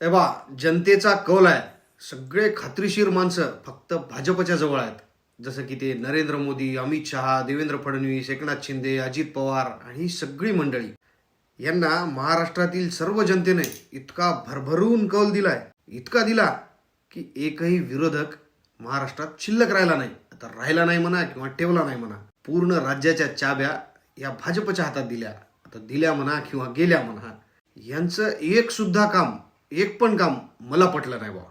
ए बा जनतेचा कौल आहे. सगळे खात्रीशीर माणसं फक्त भाजपच्या जवळ आहेत. जसं की ते नरेंद्र मोदी अमित शहा देवेंद्र फडणवीस एकनाथ शिंदे अजित पवार आणि ही सगळी मंडळी. यांना महाराष्ट्रातील सर्व जनतेने इतका भरभरून कौल दिलाय. इतका दिला की एकही विरोधक महाराष्ट्रात शिल्लक राहिला नाही. आता राहिला नाही म्हणा किंवा ठेवला नाही म्हणा. पूर्ण राज्याच्या चाब्या या भाजपच्या हातात दिल्या. आता दिल्या म्हणा किंवा गेल्या म्हणा. यांचं एक सुद्धा काम एक पण काम मला पटलं नाही बाबा.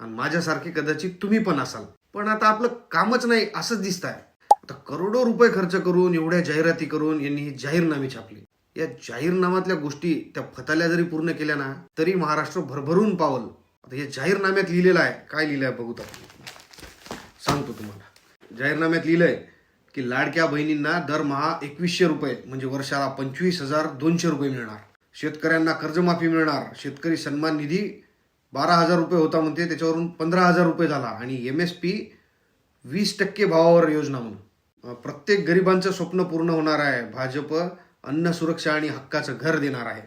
आणि माझ्यासारखे कदाचित तुम्ही पण असाल. पण आता आपलं कामच नाही असंच दिसत आहे आता करोडो रुपये खर्च करून एवढ्या जाहिराती करून यांनी हे जाहीरनामे छापले. या जाहीरनाम्यातल्या गोष्टी त्या फताल्या जरी पूर्ण केल्या ना तरी महाराष्ट्र भरभरून पावल. आता हे जाहीरनाम्यात लिहिलेलं आहे. काय लिहिलं आहे बघू आपण सांगतो तुम्हाला. जाहीरनाम्यात लिहिलंय की लाडक्या बहिणींना दरमहा एकवीसशे रुपये म्हणजे वर्षाला पंचवीस हजार दोनशे रुपये मिळणार. शेतकऱ्यांना कर्जमाफी मिळणार. शेतकरी सन्मान निधी बारा हजार रुपये होता म्हणते त्याच्यावरून पंधरा हजार रुपये झाला. आणि एम एस पी वीस टक्के भावावर योजना म्हणून. प्रत्येक गरिबांचं स्वप्न पूर्ण होणार आहे. भाजप अन्न सुरक्षा आणि हक्काचं घर देणार आहे.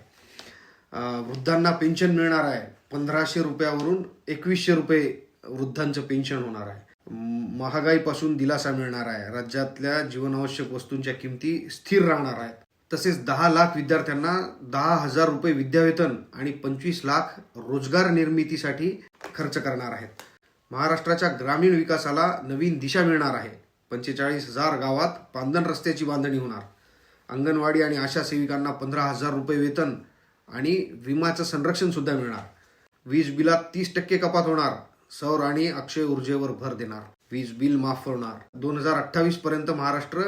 वृद्धांना पेन्शन मिळणार आहे. पंधराशे रुपयावरून एकवीसशे रुपये वृद्धांचं पेन्शन होणार आहे. महागाईपासून दिलासा मिळणार आहे. राज्यातल्या जीवनावश्यक वस्तूंच्या किमती स्थिर राहणार आहेत. तसेच दहा लाख विद्यार्थ्यांना दहा हजार रुपये विद्यावेतन आणि पंचवीस लाख रोजगार निर्मितीसाठी खर्च करणार आहेत. महाराष्ट्राच्या ग्रामीण विकासाला नवीन दिशा मिळणार आहे. पंचेचाळीस हजार गावात पांदन रस्त्याची बांधणी होणार. अंगणवाडी आणि आशा सेविकांना पंधरा हजार रुपये वेतन आणि विमाचं संरक्षण सुद्धा मिळणार. वीज बिलात तीस टक्के कपात होणार. सौर आणि अक्षय ऊर्जेवर भर देणार. वीज बिल माफ होणार. दोन हजार अठ्ठावीस पर्यंत महाराष्ट्र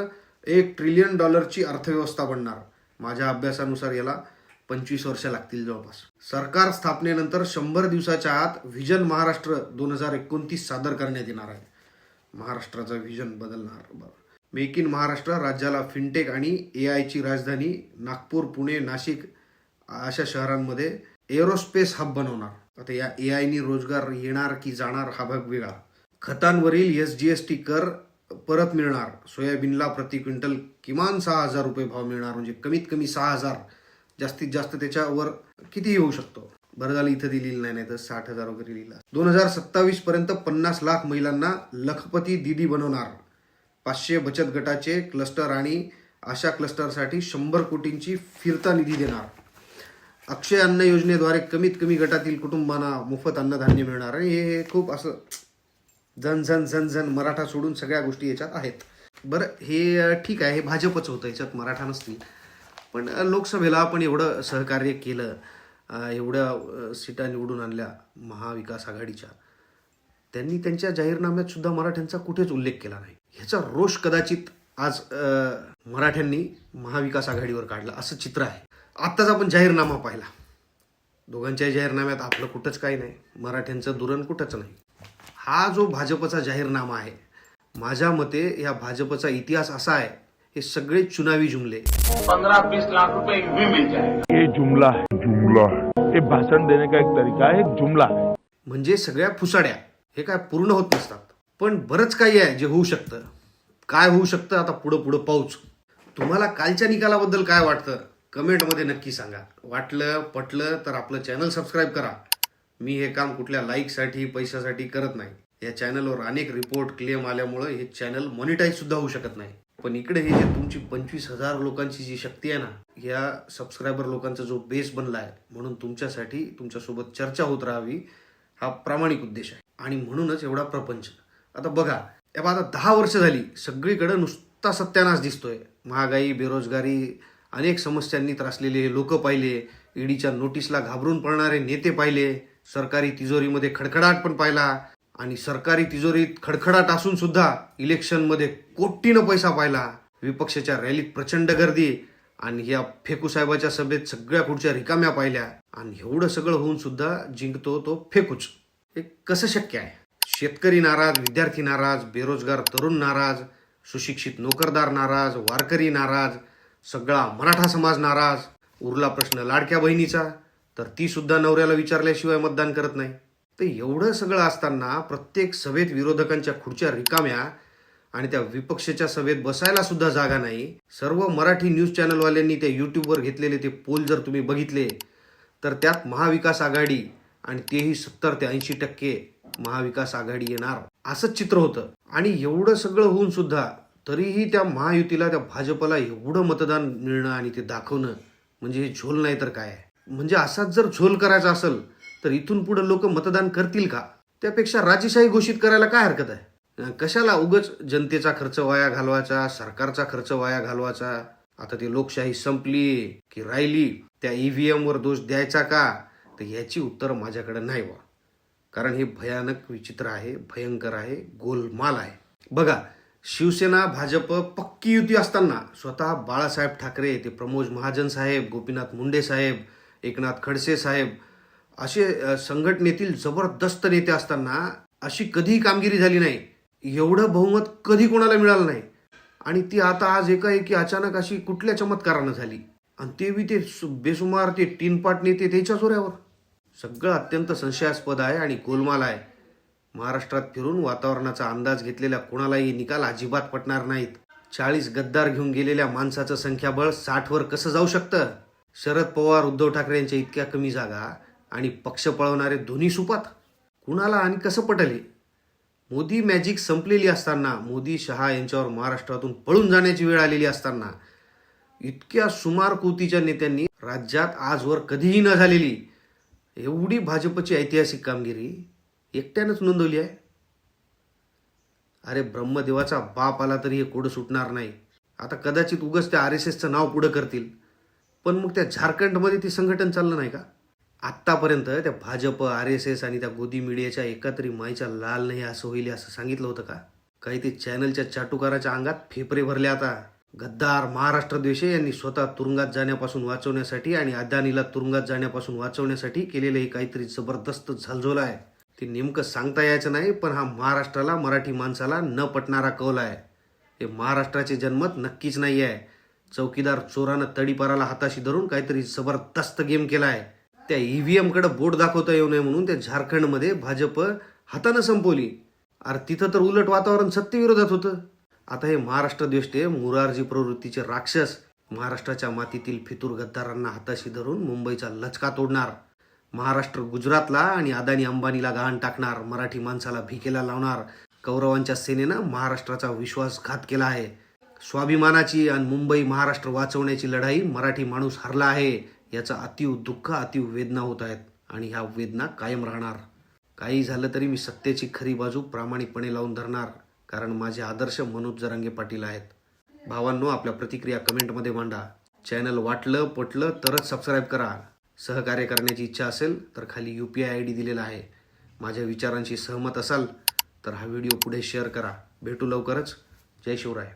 एक ट्रिलियन डॉलरची अर्थव्यवस्था बनणार. माझ्या अभ्यासानुसार याला पंचवीस वर्ष लागतील जवळपास. सरकार स्थापनेनंतर शंभर दिवसाच्या आत व्हिजन महाराष्ट्र दोन हजार एकोणतीस सादर करण्यात येणार आहे. महाराष्ट्राचा व्हिजन बदलणार. बरं. मेक इन महाराष्ट्र राज्याला फिनटेक आणि ए आयची राजधानी नागपूर पुणे नाशिक अशा शहरांमध्ये एरोस्पेस हब बनवणार. आता या ए आयनी रोजगार येणार की जाणार हा भाग वेगळा. खतांवरील एस जी एस टी कर परत मिळणार. सोयाबीनला प्रति क्विंटल किमान सहा हजार रुपये भाव मिळणार. म्हणजे कमीत कमी सहा हजार जास्तीत जास्त त्याच्यावर कितीही होऊ शकतो. बरं झालं इथं दिलेलं नाही नाही तर साठ हजार वगैरे लिहिलं. दोन हजार सत्तावीस पर्यंत पन्नास लाख महिलांना लखपती दिदी बनवणार. पाचशे बचत गटाचे क्लस्टर आणि अशा क्लस्टरसाठी शंभर कोटींची फिरता निधी देणार. अक्षय अन्न योजनेद्वारे कमीत कमी गटातील कुटुंबांना मोफत अन्नधान्य मिळणार. आणि हे हे खूप असं झन झन झन झन मराठा सोडून सगळ्या गोष्टी याच्यात आहेत. बरं हे ठीक आहे हे भाजपच होतं याच्यात मराठा नसतील. पण लोकसभेला आपण एवढं सहकार्य केलं एवढ्या सीटा निवडून आणल्या महाविकास आघाडीच्या त्यांनी त्यांच्या जाहीरनाम्यात सुद्धा मराठ्यांचा कुठेच उल्लेख केला नाही. ह्याचा रोष कदाचित आज मराठ्यांनी महाविकास आघाडीवर काढला असं चित्र आहे. आत्ताच आपण जाहीरनामा पाहिला. दोघांच्या जाहीरनाम्यात आपलं कुठंच काही नाही. मराठ्यांचं दुरण कुठंच नाही. हा जो भाजपचा जाहीरनामा आहे माझ्या मते या भाजपचा इतिहास असा आहे हे सगळे चुनावी जुमले. पंद्रह बीस लाख रुपए भी मिल जाएगा ये जुमला है जुमला है ये भाषण देने का एक तरीका है एक जुमला म्हणजे सगळ्या फुसाड्या हे काय पूर्ण होत नसतात. पण बरंच काही आहे जे होऊ शकतं. काय होऊ शकतं आता पुढं पुढं पाऊच. तुम्हाला कालच्या निकालाबद्दल काय वाटतं? कमेंटमध्ये नक्की सांगा. वाटलं पटलं तर आपलं चॅनल सबस्क्राईब करा. मी हे काम कुठल्या लाईकसाठी पैशासाठी करत नाही. या चॅनलवर अनेक रिपोर्ट क्लेम आल्यामुळं हे चॅनल मॉनिटाईज सुद्धा होऊ शकत नाही. पण इकडे हे जे तुमची पंचवीस हजार लोकांची जी शक्ती आहे ना या सबस्क्रायबर लोकांचा जो बेस बनला आहे म्हणून तुमच्यासाठी तुमच्यासोबत चर्चा होत राहावी हा प्रामाणिक उद्देश आहे. आणि म्हणूनच एवढा प्रपंच. आता बघा या आता दहा वर्ष झाली सगळीकडे नुसता सत्यानाश दिसतोय. महागाई बेरोजगारी अनेक समस्यांनी त्रासलेले लोक पाहिले ईडीच्या नोटीसला घाबरून पडणारे नेते पाहिले सरकारी तिजोरीमध्ये खडखडाट पण पाहिला आणि सरकारी तिजोरीत खडखडाट असून सुद्धा इलेक्शनमध्ये कोटीनं पैसा पाहिला. विपक्षाच्या रॅलीत प्रचंड गर्दी आणि या फेकू साहेबाच्या सभेत सगळ्या पुढच्या रिकाम्या पाहिल्या. आणि एवढं सगळं होऊन सुद्धा जिंकतो तो फेकूच. हे कसं शक्य आहे? शेतकरी नाराज विद्यार्थी नाराज बेरोजगार तरुण नाराज सुशिक्षित नोकरदार नाराज वारकरी नाराज सगळा मराठा समाज नाराज उरला प्रश्न लाडक्या बहिणीचा. तर ती सुद्धा नवऱ्याला विचारल्याशिवाय मतदान करत नाही. तर एवढं सगळं असताना प्रत्येक सभेत विरोधकांच्या खुर्च्या रिकाम्या आणि त्या विपक्षाच्या सभेत बसायला सुद्धा जागा नाही. सर्व मराठी न्यूज चॅनलवाल्यांनी त्या युट्यूबवर घेतलेले ते पोल जर तुम्ही बघितले तर त्यात महाविकास आघाडी आणि तेही सत्तर ते ऐंशी टक्के महाविकास आघाडी येणार. असंच चित्र होतं. आणि एवढं सगळं होऊन सुद्धा तरीही त्या महायुतीला त्या भाजपला एवढं मतदान मिळणं आणि ते दाखवणं म्हणजे हे झोल नाही तर काय? आहे? म्हणजे असाच जर झोल करायचा असेल तर इथून पुढे लोक मतदान करतील का? त्यापेक्षा राजेशाही घोषित करायला काय हरकत आहे? कशाला उगच जनतेचा खर्च वाया घालवायचा सरकारचा खर्च वाया घालवायचा? आता ती लोकशाही संपली की राहिली त्या ईव्हीएम वर दोष द्यायचा का? तर याची उत्तर माझ्याकडे नाही बा कारण हे भयानक विचित्र आहे भयंकर आहे गोलमाल आहे. बघा शिवसेना भाजप पक्की युती असताना स्वतः बाळासाहेब ठाकरे ते प्रमोद महाजन साहेब गोपीनाथ मुंडे साहेब एकनाथ खडसे साहेब असे संघटनेतील जबरदस्त नेते असताना अशी कधीही कामगिरी झाली नाही. एवढं बहुमत कधी कोणाला मिळालं नाही. आणि ती आता आज एकाएकी अचानक अशी कुठल्या चमत्कारानं झाली. आणि ते बी ते सु- बेसुमार ते तीनपाट नेते त्याच्या जोऱ्यावर. सगळं अत्यंत संशयास्पद आहे आणि गोलमाल आहे. महाराष्ट्रात फिरून वातावरणाचा अंदाज घेतलेल्या कोणालाही निकाल अजिबात पटणार नाहीत. चाळीस गद्दार घेऊन गेलेल्या माणसाचं संख्याबळ साठवर कसं जाऊ शकतं? शरद पवार उद्धव ठाकरे यांच्या इतक्या कमी जागा आणि पक्ष पळवणारे दोन्ही सुपात कुणाला आणि कसं पटले? मोदी मॅजिक संपलेली असताना मोदी शहा यांच्यावर महाराष्ट्रातून पळून जाण्याची वेळ आलेली असताना इतक्या सुमार कुतीच्या नेत्यांनी राज्यात आजवर कधीही न झालेली एवढी भाजपची ऐतिहासिक कामगिरी एकट्यानंच नोंदवली आहे. अरे ब्रह्मदेवाचा बाप आला तरी हे कोडं सुटणार नाही. आता कदाचित उगच त्या आर एस एसचं नाव पुढं करतील. पण मग त्या झारखंडमध्ये ते संघटन चाललं नाही का? आत्तापर्यंत त्या भाजप आर एस एस आणि त्या गोदी मीडियाच्या एकातरी माईच्या लाल नाही असं होईल असं सांगितलं होतं का? काही ते चॅनलच्या चाटुकाराच्या अंगात फेफरे भरले आता. गद्दार महाराष्ट्र द्वेषे यांनी स्वतः तुरुंगात जाण्यापासून वाचवण्यासाठी आणि अदानीला तुरुंगात जाण्यापासून वाचवण्यासाठी केलेलं हे काहीतरी जबरदस्त झलझोल आहे. ते नेमकं सांगता यायचं नाही पण हा महाराष्ट्राला मराठी माणसाला न पटणारा कौल आहे. हे महाराष्ट्राचे जन्मत नक्कीच नाही आहे चौकीदार चोरानं तडीपाराला हाताशी धरून काहीतरी जबरदस्त गेम केलाय. त्या ईव्हीएमकडे बोट दाखवता येऊ नये म्हणून त्या झारखंडमध्ये भाजप हातानं संपवली. अरे तिथं तर उलट वातावरण सत्तेविरोधात होतं. आता हे महाराष्ट्र द्वेष्टे मुरारजी प्रवृत्तीचे राक्षस महाराष्ट्राच्या मातीतील फितूर गद्दारांना हाताशी धरून मुंबईचा लचका तोडणार. महाराष्ट्र गुजरातला आणि अदानी अंबानीला गहाण टाकणार. मराठी माणसाला भिकेला लावणार. कौरवांच्या सेनेनं महाराष्ट्राचा विश्वासघात केला आहे. स्वाभिमानाची आणि मुंबई महाराष्ट्र वाचवण्याची लढाई मराठी माणूस हरला आहे याचा अतीव दुःख अतीव वेदना होत आहेत आणि ह्या वेदना कायम राहणार. काही झालं तरी मी सत्तेची खरी बाजू प्रामाणिकपणे लावून धरणार कारण माझे आदर्श मनोज जरांगे पाटील आहेत. भावांनो आपल्या प्रतिक्रिया कमेंटमध्ये मांडा. चॅनल वाटलं पटलं तरच सबस्क्राईब करा. सहकार्य करण्याची इच्छा असेल तर खाली U P I I D दिलेला आहे. माझ्या विचारांशी सहमत असाल तर हा व्हिडिओ पुढे शेअर करा. भेटू लवकरच. जय शिवराय.